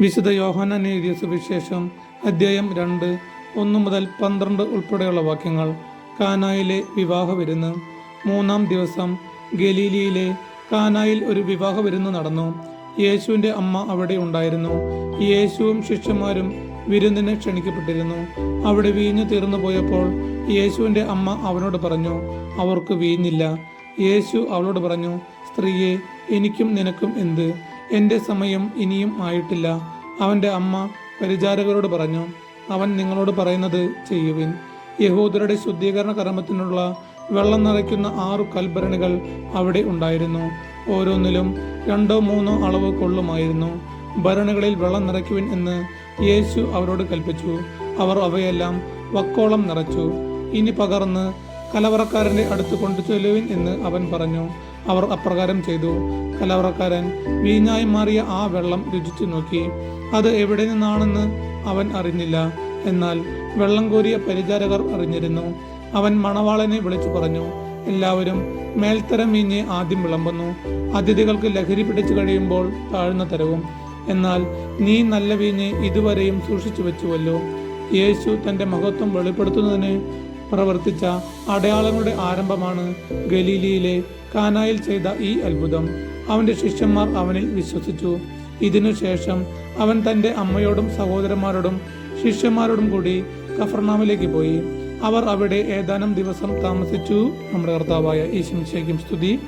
വിശുദ്ധ യോഹന്നാൻ എഴുതിയ സുവിശേഷം അദ്ധ്യായം രണ്ട് ഒന്ന് മുതൽ പന്ത്രണ്ട് ഉൾപ്പെടെയുള്ള വാക്യങ്ങൾ കാനായിലെ വിവാഹ വിരുന്ന്. മൂന്നാം ദിവസം ഗലീലിയിലെ കാനായിൽ ഒരു വിവാഹ വിരുന്ന് നടന്നു. യേശുവിന്റെ അമ്മ അവിടെ ഉണ്ടായിരുന്നു. യേശുവും ശിഷ്യന്മാരും വിരുന്നിന് ക്ഷണിക്കപ്പെട്ടിരുന്നു. അവിടെ വീഞ്ഞു തീർന്നു പോയപ്പോൾ യേശുവിന്റെ അമ്മ അവനോട് പറഞ്ഞു അവർക്ക് വീഞ്ഞില്ല. യേശു അവളോട് പറഞ്ഞു സ്ത്രീയെ എനിക്കും നിനക്കും എന്ത്? എന്റെ സമയം ഇനിയും ആയിട്ടില്ല. അവന്റെ അമ്മ പരിചാരകരോട് പറഞ്ഞു അവൻ നിങ്ങളോട് പറയുന്നത് ചെയ്യുവിൻ. യഹൂദരുടെ ശുദ്ധീകരണ കർമ്മത്തിനുള്ള വെള്ളം നിറയ്ക്കുന്ന ആറു കൽഭരണികൾ അവിടെ ഉണ്ടായിരുന്നു. ഓരോന്നിലും രണ്ടോ മൂന്നോ അളവ് കൊള്ളുമായിരുന്നു. ഭരണികളിൽ വെള്ളം നിറയ്ക്കുവിൻ എന്ന് യേശു അവരോട് കൽപ്പിച്ചു. അവർ അവയെല്ലാം വക്കോളം നിറച്ചു. ഇനി പകർന്ന് കലവറക്കാരന്റെ അടുത്ത് കൊണ്ടു ചെല്ലുവിൻ എന്ന് അവൻ പറഞ്ഞു. അവർ അപ്രകാരം ചെയ്തു. കലവറക്കാരൻ വീഞ്ഞായി മാറിയ ആ വെള്ളം രുചിച്ചു നോക്കി. അത് എവിടെ നിന്നാണെന്ന് അവൻ അറിഞ്ഞില്ല. എന്നാൽ വെള്ളം കോരിയ പരിചാരകർ അറിഞ്ഞിരുന്നു. അവൻ മണവാളനെ വിളിച്ചു പറഞ്ഞു. എല്ലാവരും മേൽത്തരം വീഞ്ഞ് ആദ്യം വിളമ്പുന്നു. അതിഥികൾക്ക് ലഹരി പിടിച്ചു കഴിയുമ്പോൾ താഴ്ന്ന തരവും. എന്നാൽ നീ നല്ല വീഞ്ഞ് ഇതുവരെയും സൂക്ഷിച്ചു വെച്ചുവല്ലോ. യേശു തന്റെ മഹത്വം വെളിപ്പെടുത്തുന്നതിന് പ്രവർത്തിച്ച അടയാളങ്ങളുടെ ആരംഭമാണ് ഗലീലിയിലെ കാനായിൽ ചെയ്ത ഈ അത്ഭുതം. അവന്റെ ശിഷ്യന്മാർ അവനിൽ വിശ്വസിച്ചു. ഇതിനുശേഷം അവൻ തന്റെ അമ്മയോടും സഹോദരന്മാരോടും ശിഷ്യന്മാരോടും കൂടി കഫർനാമിലേക്ക് പോയി. അവർ അവിടെ ഏതാനും ദിവസം താമസിച്ചു. നമ്മുടെ കർത്താവായ ഈശംശയ്ക്കും സ്തുതി.